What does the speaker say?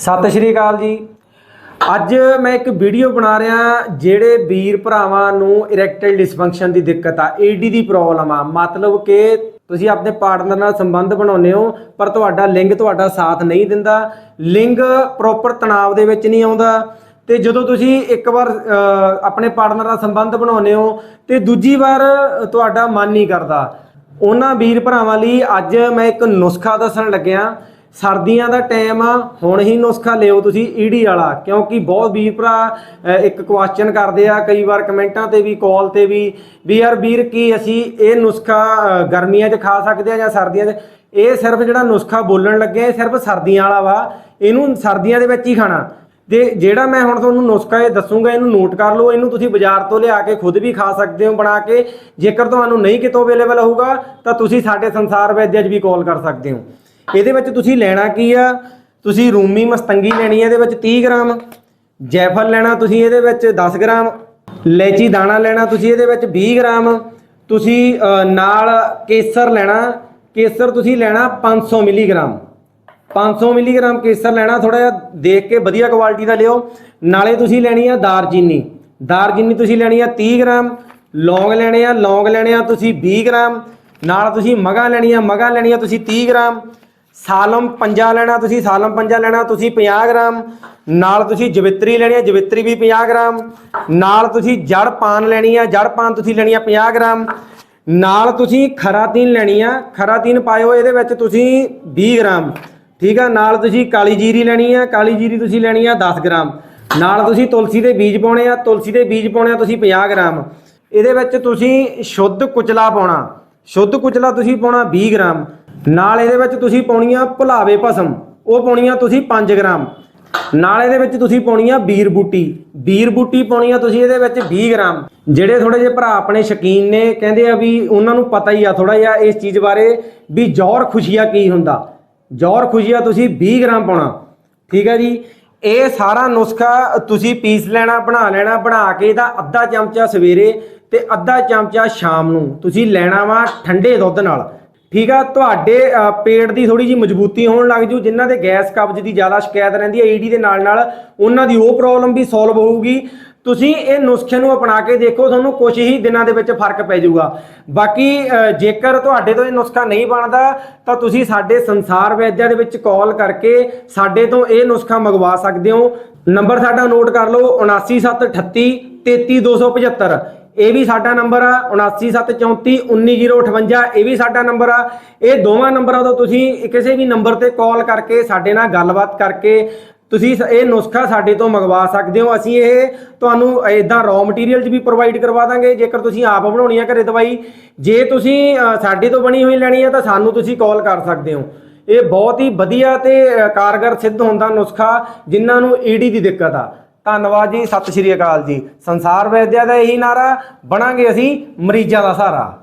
ਸਤਿ ਸ਼੍ਰੀ ਅਕਾਲ ਜੀ। ਅੱਜ ਮੈਂ ਇੱਕ ਵੀਡੀਓ ਬਣਾ ਰਿਹਾ, ਜਿਹੜੇ ਵੀਰ ਭਰਾਵਾਂ ਨੂੰ ਇਰੈਕਟਾਈਲ ਡਿਸਫੰਕਸ਼ਨ ਦੀ ਦਿੱਕਤ ਆ ਏਡੀ ਦੀ ਪ੍ਰੋਬਲਮ ਆ। ਮਤਲਬ ਕਿ ਤੁਸੀਂ ਆਪਣੇ ਪਾਰਟਨਰ ਨਾਲ ਸੰਬੰਧ ਬਣਾਉਂਦੇ ਹੋ, ਪਰ ਤੁਹਾਡਾ ਲਿੰਗ ਤੁਹਾਡਾ ਸਾਥ ਨਹੀਂ ਦਿੰਦਾ, ਲਿੰਗ ਪ੍ਰੋਪਰ ਤਣਾਅ ਦੇ ਵਿੱਚ ਨਹੀਂ ਆਉਂਦਾ। ਤੇ ਜਦੋਂ ਤੁਸੀਂ ਇੱਕ ਵਾਰ ਆਪਣੇ ਪਾਰਟਨਰ ਨਾਲ ਸੰਬੰਧ ਬਣਾਉਂਦੇ ਹੋ, ਤੇ ਦੂਜੀ ਵਾਰ ਤੁਹਾਡਾ ਮਨ ਨਹੀਂ ਕਰਦਾ। ਉਹਨਾਂ ਵੀਰ ਭਰਾਵਾਂ ਲਈ ਅੱਜ ਮੈਂ ਇੱਕ ਨੁਸਖਾ ਦੱਸਣ ਲੱਗਿਆ। ਸਰਦੀਆਂ ਦਾ ਟਾਈਮ ਆ, ਹੁਣ ਹੀ ਨੁਸਖਾ ਲਿਓ ਤੁਸੀਂ ਈੜੀ ਵਾਲਾ, ਕਿਉਂਕਿ ਬਹੁਤ ਵੀਰ ਭਰਾ ਇੱਕ ਕੁਐਸਚਨ ਕਰਦੇ ਆ, ਕਈ ਵਾਰ ਕਮੈਂਟਾਂ ਤੇ ਵੀ ਕਾਲ ਤੇ ਵੀ ਵੀ ਯਾਰ ਵੀਰ ਕੀ ਅਸੀਂ ਇਹ ਨੁਸਖਾ ਗਰਮੀਆਂ 'ਚ ਖਾ ਸਕਦੇ ਆ ਜਾਂ ਸਰਦੀਆਂ 'ਚ? ਇਹ ਸਿਰਫ ਜਿਹੜਾ ਨੁਸਖਾ ਬੋਲਣ ਲੱਗੇ ਇਹ ਸਿਰਫ ਸਰਦੀਆਂ ਵਾਲਾ ਵਾ, ਇਹਨੂੰ ਸਰਦੀਆਂ ਦੇ ਵਿੱਚ ਹੀ ਖਾਣਾ। ਤੇ ਜਿਹੜਾ ਮੈਂ ਹੁਣ ਤੁਹਾਨੂੰ ਨੁਸਖਾ ਇਹ ਦੱਸੂਗਾ, ਇਹਨੂੰ ਨੋਟ ਕਰ ਲਓ, ਇਹਨੂੰ ਤੁਸੀਂ ਬਾਜ਼ਾਰ ਤੋਂ ਲਿਆ ਕੇ ਖੁਦ ਵੀ ਖਾ ਸਕਦੇ ਹੋ ਬਣਾ ਕੇ। ਜੇਕਰ ਤੁਹਾਨੂੰ ਨਹੀਂ ਕਿਤੋਂ ਅਵੇਲੇਬਲ ਹੋਊਗਾ, ਤਾਂ ਤੁਸੀਂ ਸਾਡੇ ਸੰਸਾਰ ਵੈਦਿਆ 'ਚ ਵੀ ਕਾਲ ਕਰ ਸਕਦੇ ਹੋ। ਇਹਦੇ ਵਿੱਚ ਤੁਸੀਂ ਲੈਣਾ ਕੀ ਆ? ਤੁਸੀਂ ਰੂਮੀ ਮਸਤੰਗੀ ਲੈਣੀ ਹੈ ਇਹਦੇ ਵਿੱਚ 30 ਗ੍ਰਾਮ। ਜੈਫਲ ਲੈਣਾ ਤੁਸੀਂ ਇਹਦੇ ਵਿੱਚ 10 ਗ੍ਰਾਮ। ਲੈਚੀ ਦਾਣਾ ਲੈਣਾ ਤੁਸੀਂ ਇਹਦੇ ਵਿੱਚ 20 ਗ੍ਰਾਮ। ਤੁਸੀਂ ਨਾਲ ਕੇਸਰ ਲੈਣਾ। ਕੇਸਰ ਤੁਸੀਂ ਲੈਣਾ 500 ਮਿਲੀਗ੍ਰਾਮ। 500 ਮਿਲੀਗ੍ਰਾਮ ਕੇਸਰ ਲੈਣਾ ਥੋੜਾ ਜਿਹਾ ਦੇਖ ਕੇ ਵਧੀਆ ਕੁਆਲਿਟੀ ਦਾ ਲਿਓ। ਨਾਲੇ ਤੁਸੀਂ ਲੈਣੀ ਆ ਦਾਰਚੀਨੀ ਦਾਰਚੀਨੀ ਤੁਸੀਂ ਲੈਣੀ ਆ 30 ਗ੍ਰਾਮ। ਲੌਂਗ ਲੈਣੇ ਆ, ਲੌਂਗ ਲੈਣੇ ਆ ਤੁਸੀਂ 20 ਗ੍ਰਾਮ। ਨਾਲ ਤੁਸੀਂ ਮਗਾ ਲੈਣੀ ਆ, ਮਗਾ ਲੈਣੀ ਆ ਤੁਸੀਂ 30 ਗ੍ਰਾਮ। ਸਾਲਮ ਪੰਜਾ ਲੈਣਾ, ਤੁਸੀਂ ਸਾਲਮ ਪੰਜਾ ਲੈਣਾ, ਤੁਸੀਂ 50 ਗ੍ਰਾਮ। ਨਾਲ ਤੁਸੀਂ ਜਵਿਤਰੀ ਲੈਣੀ ਆ ਜਵਿਤਰੀ ਵੀ 50 ਗ੍ਰਾਮ। ਨਾਲ ਤੁਸੀਂ ਜੜ ਪਾਨ ਲੈਣੀ ਆ ਜੜ ਪਾਨ ਤੁਸੀਂ ਲੈਣੀ ਆ 50 ਗ੍ਰਾਮ। ਨਾਲ ਤੁਸੀਂ ਖਰਾਤੀਨ ਲੈਣੀ ਆ ਖਰਾਤੀਨ ਪਾਇਓ, ਇਹਦੇ ਵਿੱਚ ਤੁਸੀਂ 20 ਗ੍ਰਾਮ। ਠੀਕ ਆ ਨਾਲ ਤੁਸੀਂ ਕਾਲੀ ਜੀਰੀ ਲੈਣੀ ਆ ਕਾਲੀ ਜੀਰੀ ਤੁਸੀਂ ਲੈਣੀ ਆ 10 ਗ੍ਰਾਮ। ਨਾਲ ਤੁਸੀਂ ਤੁਲਸੀ ਦੇ ਬੀਜ ਪਾਉਣੇ ਆ, ਤੁਲਸੀ ਦੇ ਬੀਜ ਪਾਉਣੇ ਆ ਤੁਸੀਂ 50 ਗ੍ਰਾਮ। ਇਹਦੇ ਵਿੱਚ ਤੁਸੀਂ ਸ਼ੁੱਧ ਕੁਚਲਾ ਪਾਉਣਾ। ਸ਼ੁੱਧ ਕੁਚਲਾ ਤੁਸੀਂ ਪਾਉਣਾ 20 ਗ੍ਰਾਮ, ਨਾਲ ਇਹਦੇ ਵਿੱਚ ਤੁਸੀਂ ਪਾਉਣੀ ਆ ਭੁਲਾਵੇ ਭਸਮ, ਉਹ ਪਾਉਣੀ ਆ ਤੁਸੀਂ 5 ਗ੍ਰਾਮ। ਨਾਲ ਇਹਦੇ ਵਿੱਚ ਤੁਸੀਂ ਪਾਉਣੀ ਆ ਬੀਰ ਬੂਟੀ ਬੀਰ ਬੂਟੀ ਪਾਉਣੀ ਆ ਤੁਸੀਂ ਇਹਦੇ ਵਿੱਚ 20 ਗ੍ਰਾਮ। ਜਿਹੜੇ ਥੋੜੇ ਜਿਹੇ ਭਰਾ ਆਪਣੇ ਸ਼ਕੀਨ ਨੇ, ਕਹਿੰਦੇ ਆ ਵੀ ਉਹਨਾਂ ਨੂੰ ਪਤਾ ਹੀ ਆ ਥੋੜਾ ਜਿਹਾ ਇਸ ਚੀਜ਼ ਬਾਰੇ ਵੀ ਜੌਹਰ ਖੁਸ਼ੀਆ ਕੀ ਹੁੰਦਾ। ਜੌਹਰ ਖੁਸ਼ੀਆ ਤੁਸੀਂ 20 ਗ੍ਰਾਮ ਪਾਉਣਾ। ਠੀਕ ਹੈ ਜੀ? ਇਹ ਸਾਰਾ ਨੁਸਖਾ ਤੁਸੀਂ ਪੀਸ ਲੈਣਾ, ਬਣਾ ਲੈਣਾ, ਬਣਾ ਕੇ ਇਹਦਾ ਅੱਧਾ ਚਮਚਾ ਸਵੇਰੇ ਤੇ ਅੱਧਾ ਚਮਚਾ ਸ਼ਾਮ ਨੂੰ। ਤੁਸੀਂ ਲੈਣਾ ਵਾ ਠੰਡੇ ਦੁੱਧ ਨਾਲ। ਠੀਕ ਆ, ਤੁਹਾਡੇ ਪੇਟ ਦੀ ਥੋੜੀ ਜੀ ਮਜ਼ਬੂਤੀ ਹੋਣ ਲੱਗ ਜੂ, ਜਿਨ੍ਹਾਂ ਦੇ ਗੈਸ ਕਬਜ਼ ਦੀ ਜ਼ਿਆਦਾ ਸ਼ਿਕਾਇਤ ਰਹਿੰਦੀ ਹੈ, ਈਡੀ ਦੇ ਨਾਲ ਨਾਲ ਉਹਨਾਂ ਦੀ ਉਹ ਪ੍ਰੋਬਲਮ ਵੀ ਸੋਲਵ ਹੋਊਗੀ। ਤੁਸੀਂ ਇਹ ਨੁਸਖੇ ਨੂੰ ਅਪਣਾ ਕੇ ਦੇਖੋ, ਤੁਹਾਨੂੰ ਕੁਝ ਹੀ ਦਿਨਾਂ ਦੇ ਵਿੱਚ ਫ਼ਰਕ ਪੈ ਜਾਊਗਾ। ਬਾਕੀ ਜੇਕਰ ਤੁਹਾਡੇ ਤੋਂ ਇਹ ਨੁਸਖਾ ਨਹੀਂ ਬਣਦਾ, ਤਾਂ ਤੁਸੀਂ ਸਾਡੇ ਸੰਸਾਰ ਵੈਦਿਆ ਦੇ ਵਿੱਚ ਕਾਲ ਕਰਕੇ ਸਾਡੇ ਤੋਂ ਇਹ ਨੁਸਖਾ ਮੰਗਵਾ ਸਕਦੇ ਹੋ। ਨੰਬਰ ਸਾਡਾ ਨੋਟ ਕਰ ਲਓ 79738 33275 ਇਹ ਵੀ ਸਾਡਾ ਨੰਬਰ ਆ 7974419058 ਇਹ ਵੀ ਸਾਡਾ ਨੰਬਰ ਆ। ਇਹ ਦੋਵਾਂ ਨੰਬਰਾਂ ਤੋਂ ਤੁਸੀਂ ਕਿਸੇ ਵੀ ਨੰਬਰ ਤੇ ਕਾਲ ਕਰਕੇ ਸਾਡੇ ਨਾਲ ਗੱਲਬਾਤ ਕਰਕੇ ਤੁਸੀਂ ਸ- ਇਹ ਨੁਸਖਾ ਸਾਡੇ ਤੋਂ ਮੰਗਵਾ ਸਕਦੇ ਹੋ। ਅਸੀਂ ਇਹ ਤੁਹਾਨੂੰ ਇਦਾਂ ਰॉ ਮਟੀਰੀਅਲ 'ਚ ਵੀ ਪ੍ਰੋਵਾਈਡ ਕਰਵਾ ਦਾਂਗੇ। ਜੇਕਰ ਤੁਸੀਂ ਆਪ ਬਣਾਉਣੀ ਹੈ ਘਰੇ ਦਵਾਈ, ਜੇ ਤੁਸੀਂ ਸਾਡੇ ਤੋਂ ਬਣੀ ਹੋਈ ਲੈਣੀ ਹੈ ਤਾਂ ਸਾਨੂੰ ਤੁਸੀਂ ਕਾਲ ਕਰ ਸਕਦੇ ਹੋ। ਇਹ ਬਹੁਤ ਹੀ ਵਧੀਆ ਤੇ ਕਾਰਗਰ ਸਿੱਧ ਹੁੰਦਾ ਨੁਸਖਾ, ਜਿਨ੍ਹਾਂ ਨੂੰ ਈਡੀ ਦੀ ਦਿੱਕਤ ਆ। ਧੰਨਵਾਦ ਜੀ, ਸਤਿ ਸ਼੍ਰੀ ਅਕਾਲ ਜੀ। ਸੰਸਾਰ ਵੈਦਿਆ ਦਾ ਇਹੀ ਨਾਰਾ, ਬਣਾਂਗੇ ਅਸੀਂ ਮਰੀਜ਼ਾਂ ਦਾ ਸਹਾਰਾ।